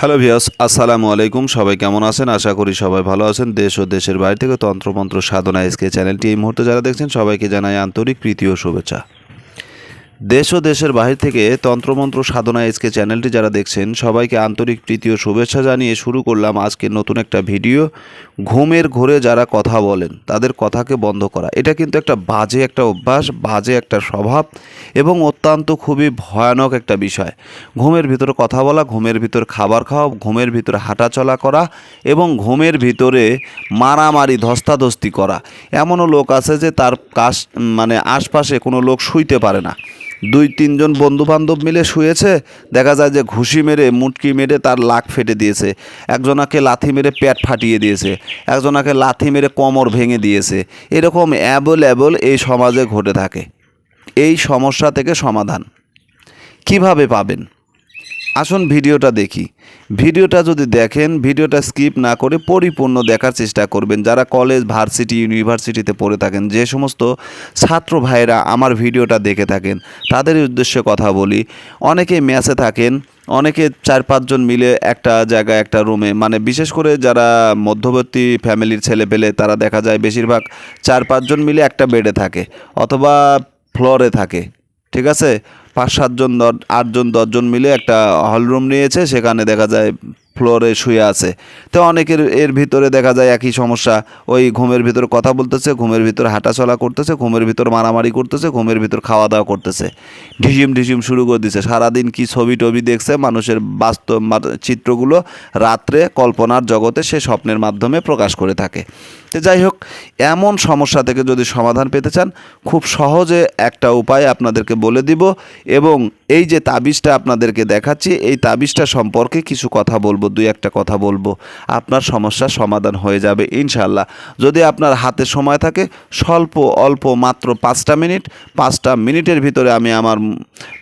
Hello ভিয়াস আসসালামু আলাইকুম। সবাই কেমন আছেন? আশা করি সবাই ভালো আছেন। দেশ ও দেশের বাইরে থেকে তন্ত্রমন্ত্র সাধনা এসকে চ্যানেলটি এই মুহূর্তে যারা দেখছেন, সবাইকে জানাই আন্তরিক প্রীতি ও শুভেচ্ছা। দেশ ও দেশের বাহির থেকে তন্ত্রমন্ত্র সাধনা এসকে চ্যানেলটি যারা দেখছেন, সবাইকে আন্তরিক প্রীতি ও শুভেচ্ছা জানিয়ে শুরু করলাম আজকের নতুন একটা ভিডিও। ঘুমের ঘোরে যারা কথা বলেন, তাদের কথাকে বন্ধ করা। এটা কিন্তু একটা বাজে একটা অভ্যাস, বাজে একটা স্বভাব এবং অত্যন্ত খুবই ভয়ানক একটা বিষয়। ঘুমের ভিতরে কথা বলা, ঘুমের ভিতর খাবার খাওয়া, ঘুমের ভিতরে হাঁটাচলা করা এবং ঘুমের ভিতরে মারামারি, ধস্তাধস্তি করা। এমনও লোক আছে যে তার কাশ মানে আশপাশে কোনো লোক শুইতে পারে না। দুই তিনজন বন্ধু বান্ধব মিলে শুয়েছে। দেখা যায় যে ঘুষি মেরে, মুটকি মেরে তার লাক ফেটে দিয়েছে। একজনাকে লাথি মেরে প্যাট ফাটিয়ে দিয়েছে। একজনাকে লাথি মেরে কোমর ভেঙে দিয়েছে। এরকম অ্যাবল এই সমাজে ঘটে থাকে। এই সমস্যা থেকে সমাধান। কীভাবে পাবেন? আসুন ভিডিওটা দেখি। ভিডিওটা যদি দেখেন, ভিডিওটা স্কিপ না করে পরিপূর্ণ দেখার চেষ্টা করবেন। যারা কলেজ, ভার্সিটি, ইউনিভার্সিটিতে পড়ে থাকেন, যে সমস্ত ছাত্র ভাইরা আমার ভিডিওটা দেখে থাকেন, তাদের উদ্দেশ্যে কথা বলি। অনেকে ম্যাচে থাকেন, অনেকে চার পাঁচজন মিলে একটা জায়গায়, একটা রুমে। মানে বিশেষ করে যারা মধ্যবর্তী ফ্যামিলির ছেলে পেলে, তারা দেখা যায় বেশিরভাগ চার পাঁচজন মিলে একটা বেডে থাকে, অথবা ফ্লোরে থাকে। ঠিক আছে? পাঁচ সাতজন আটজন দশজন মিলে একটা হলরুম নিয়েছে সেখানে দেখা যায় ফ্লোরে শুয়ে আছে। তো অনেকের এর ভিতরে দেখা যায় একই সমস্যা। ওই ঘুমের ভিতর কথা বলতেছে, ঘুমের ভিতর হাঁটাচলা করতেছে, ঘুমের ভিতর মারামারি করতেছে, ঘুমের ভিতর খাওয়া দাওয়া করতেছে। ঢিসিম ঢিসিম শুরু করে দিছে। সারাদিন কি ছবি টবি দেখছে মানুষের বাস্তব চিত্রগুলো রাত্রে কল্পনার জগতে সে স্বপ্নের মাধ্যমে প্রকাশ করে থাকে। তো যাই হোক, এমন সমস্যা থেকে যদি সমাধান পেতে চান, খুব সহজে একটা উপায় আপনাদেরকে বলে দিব এবং এই যে তাবিজটা আপনাদেরকে দেখাচ্ছি, এই তাবিজটা সম্পর্কে কিছু কথা বলব, দুই একটা কথা বলব। আপনার সমস্যার সমাধান হয়ে যাবে ইনশাল্লাহ যদি আপনার হাতে সময় থাকে, স্বল্প, অল্প মাত্র পাঁচটা মিনিট, পাঁচটা মিনিটের ভিতরে আমি আমার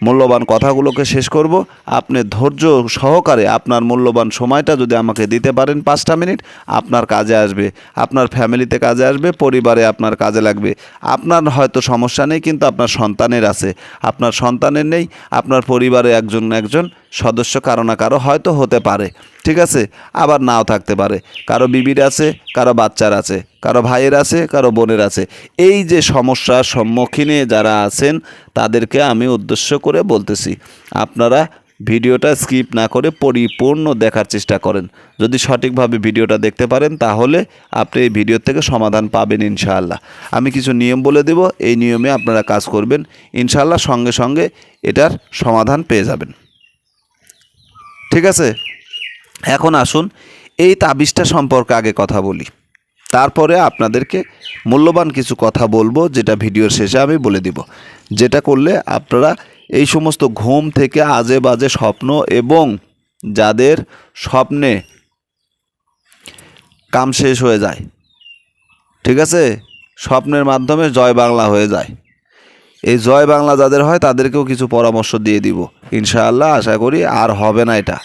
মূল্যবান কথাগুলোকে শেষ করব। আপনি ধৈর্য সহকারে আপনার মূল্যবান সময়টা যদি আমাকে দিতে পারেন পাঁচটা মিনিট, আপনার কাজে আসবে। আপনার ফ্যামিলিতে কাজে আসবে, পরিবারে আপনার কাজে লাগবে। আপনার হয়তো সমস্যা নেই, কিন্তু আপনার সন্তানের আছে। আপনার সন্তানের নেই আপনার পরিবারে একজন একজন সদস্য কারও না কারও হয়তো হতে পারে, ঠিক আছে? আবার নাও থাকতে পারে। কারও বিবির আছে, কারও বাচ্চার আছে, কারও ভাইয়ের আছে, কারও বোনের আছে। এই যে সমস্যার সম্মুখীনে যারা আছেন, তাদেরকে আমি উদ্দেশ্য করে বলতেছি, আপনারা ভিডিওটা স্কিপ না করে পরিপূর্ণ দেখার চেষ্টা করেন। যদি সঠিকভাবে ভিডিওটা দেখতে পারেন, তাহলে আপনি এই ভিডিও থেকে সমাধান পাবেন ইনশাআল্লাহ। আমি কিছু নিয়ম বলে দেব। এই নিয়মে আপনারা কাজ করবেন। ইনশাআল্লাহ সঙ্গে সঙ্গে এটার সমাধান পেয়ে যাবেন। ঠিক আছে? এখন আসুন এই তাবিজটা সম্পর্কে আগে কথা বলি। তারপরে আপনাদেরকে মূল্যবান কিছু কথা বলব, যেটা ভিডিওর শেষে আমি বলে দিব। যেটা করলে আপনারা এই সমস্ত ঘুম থেকে আজে বাজে স্বপ্ন এবং যাদের স্বপ্নে কাম শেষ হয়ে যায়, ঠিক আছে? স্বপ্নের মাধ্যমে জয় বাংলা হয়ে যায়। এই জয় বাংলা যাদের হয়, তাদেরকেও কিছু পরামর্শ দিয়ে দিব। ইনশাআল্লাহ আশা করি আর হবে না এটা।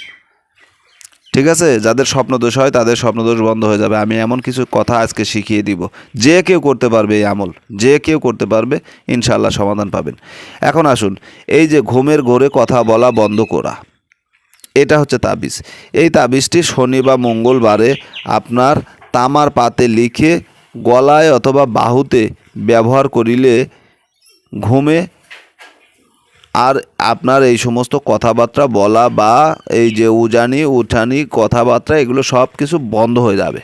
ঠিক আছে? যাদের স্বপ্নদোষ হয়, তাদের স্বপ্নদোষ বন্ধ হয়ে যাবে। আমি এমন কিছু কথা আজকে শিখিয়ে দিব। যে কেউ করতে পারবে এই আমল, যে কেউ করতে পারবে ইনশাল্লাহ সমাধান পাবেন। এখন আসুন, এই যে ঘুমের ঘোরে কথা বলা বন্ধ করা, এটা হচ্ছে তাবিজ। এই তাবিজটি শনি বা মঙ্গলবারে আপনার তামার পাতে লিখে গলায় অথবা বাহুতে ব্যবহার করিলে ঘুমে আর আপনার এই সমস্ত কথাবার্তা বলা বা এই যে উজানি, উঠানি, কথাবার্তা, এগুলো সব কিছু বন্ধ হয়ে যাবে।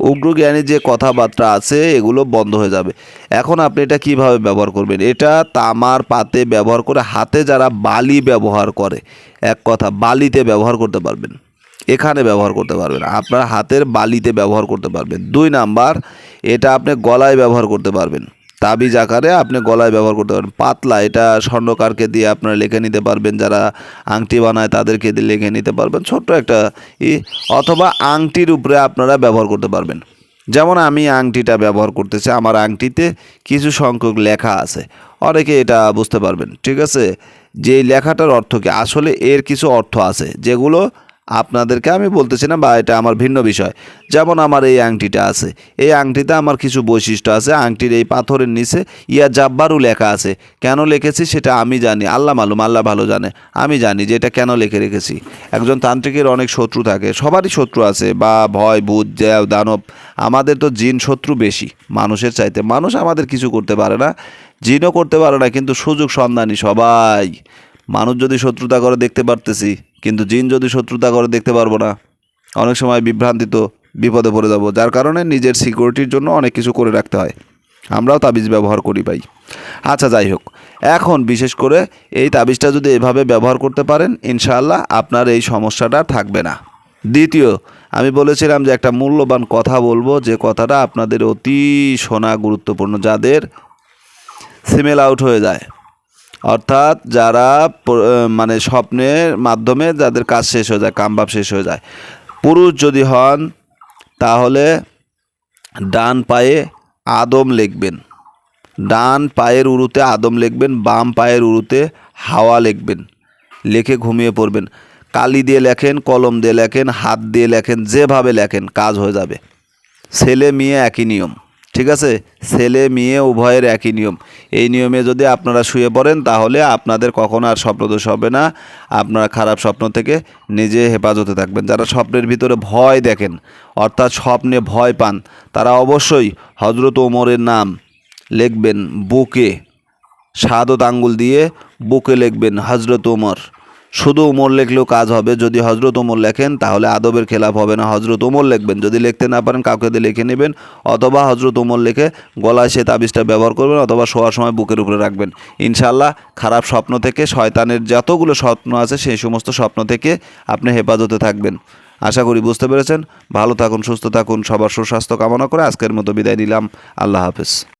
উগ্রজ্ঞানী যে কথাবার্তা আছে, এগুলো বন্ধ হয়ে যাবে। এখন আপনি এটা কীভাবে ব্যবহার করবেন? এটা তামার পাতে ব্যবহার করে হাতে যারা বালি ব্যবহার করে, এক কথা, বালিতে ব্যবহার করতে পারবেন। এখানে ব্যবহার করতে পারবেন। আপনার হাতের বালিতে ব্যবহার করতে পারবেন। দুই নাম্বার, এটা আপনি গলায় ব্যবহার করতে পারবেন। তাবিজ আকারে আপনি গলায় ব্যবহার করতে পারবেন পাতলা, এটা স্বর্ণকারকে দিয়ে আপনারা লিখে নিতে পারবেন। যারা আংটি বানায় তাদেরকে দিয়ে লিখে নিতে পারবেন। ছোট্ট একটা ই, অথবা আংটির উপরে আপনারা ব্যবহার করতে পারবেন। যেমন আমি আংটিটা ব্যবহার করতেছি, আমার আংটিতে কিছু সংখ্যক লেখা আছে। অনেকে এটা বুঝতে পারবেন, ঠিক আছে? যে লেখাটার অর্থ কি? আসলে এর কিছু অর্থ আছে, যেগুলো আপনাদেরকে আমি বলতেছি না, বা এটা আমার ভিন্ন বিষয়। যেমন আমার এই আংটিটা আছে। এই আংটিতে আমার কিছু বৈশিষ্ট্য আছে। আংটির এই পাথরের নিচে ইয়া জাব্বারু লেখা আছে। কেন লিখেছি সেটা আমি জানি। আল্লাহ মালুম, আল্লাহ ভালো জানে। আমি জানি যে এটা কেন লিখে রেখেছি। একজন তান্ত্রিকের অনেক শত্রু থাকে। সবারই শত্রু আছে। বা ভয় ভূত জ্যাও, দানব। আমাদের তো জিন শত্রু বেশি মানুষের চাইতে। মানুষ আমাদের কিছু করতে পারে না, জিনও করতে পারে না, কিন্তু সুযোগ সন্ধানী সবাই। মানুষ যদি শত্রুতা করে, দেখতে পারতেছি। কিন্তু জিন যদি শত্রুতা করে, দেখতে পারব না। অনেক সময় বিভ্রান্তিত, বিপদে পড়ে যাব। যার কারণে নিজের সিকিউরিটির জন্য অনেক কিছু করে রাখতে হয়। আমরাও তাবিজ ব্যবহার করি ভাই। আচ্ছা যাই হোক। এখন বিশেষ করে এই তাবিজটা যদি এভাবে ব্যবহার করতে পারেন, ইনশাআল্লাহ আপনার এই সমস্যাটা থাকবে না। দ্বিতীয়, আমি বলেছিলাম যে একটা মূল্যবান কথা বলব, যে কথাটা আপনাদের অতি শোনা গুরুত্বপূর্ণ। যাদের সিমেল আউট হয়ে যায় অর্থাৎ যারা মানে স্বপ্নের মাধ্যমে যাদের কাজ শেষ হয়ে যায় কামবাব শেষ হয়ে যায়। পুরুষ যদি হন, তাহলে ডান পায়ে আদম লিখবেন। ডান পায়ের উরুতে আদম লিখবেন, বাম পায়ের উরুতে হাওয়া লিখবেন। লিখে ঘুমিয়ে পড়বেন। কালি দিয়ে লেখেন, কলম দিয়ে লেখেন, হাত দিয়ে লেখেন, যেভাবে লেখেন, কাজ হয়ে যাবে। ছেলে মেয়ে একই নিয়ম। ঠিক আছে? ছেলে, মেয়ে, উভয়ের একই নিয়ম। এই নিয়মে যদি আপনারা শুয়ে পড়েন, তাহলে আপনাদের কখনো আর স্বপ্নদোষ হবে না। আপনারা খারাপ স্বপ্ন থেকে নিজে হেফাজতে থাকবেন। যারা স্বপ্নের ভিতরে ভয় দেখেন, অর্থাৎ স্বপ্নে ভয় পান, তারা অবশ্যই হজরত ওমরের নাম লিখবেন বুকে। সাদত আঙ্গুল দিয়ে বুকে লিখবেন হজরত ওমর। শুধু ওমর লিখলেও কাজ হবে। যদি হজরত ওমর লেখেন, তাহলে আদবের খেলাপ হবে না হজরত ওমর লিখবেন। যদি লিখতে না পারেন, কাউকে দিয়ে লিখে নেবেন। অথবা হজরত ওমর লিখে গলায় সে তাবিজটা ব্যবহার করবেন, অথবা শোয়ার সময় বুকের উপরে রাখবেন। ইনশাল্লাহ খারাপ স্বপ্ন থেকে শয়তানের যতগুলো স্বপ্ন আছে, সেই সমস্ত স্বপ্ন থেকে আপনি হেফাজতে থাকবেন। আশা করি বুঝতে পেরেছেন। ভালো থাকুন, সুস্থ থাকুন, সবার সুস্বাস্থ্য কামনা করে আজকের মতো বিদায় নিলাম। আল্লাহ হাফেজ।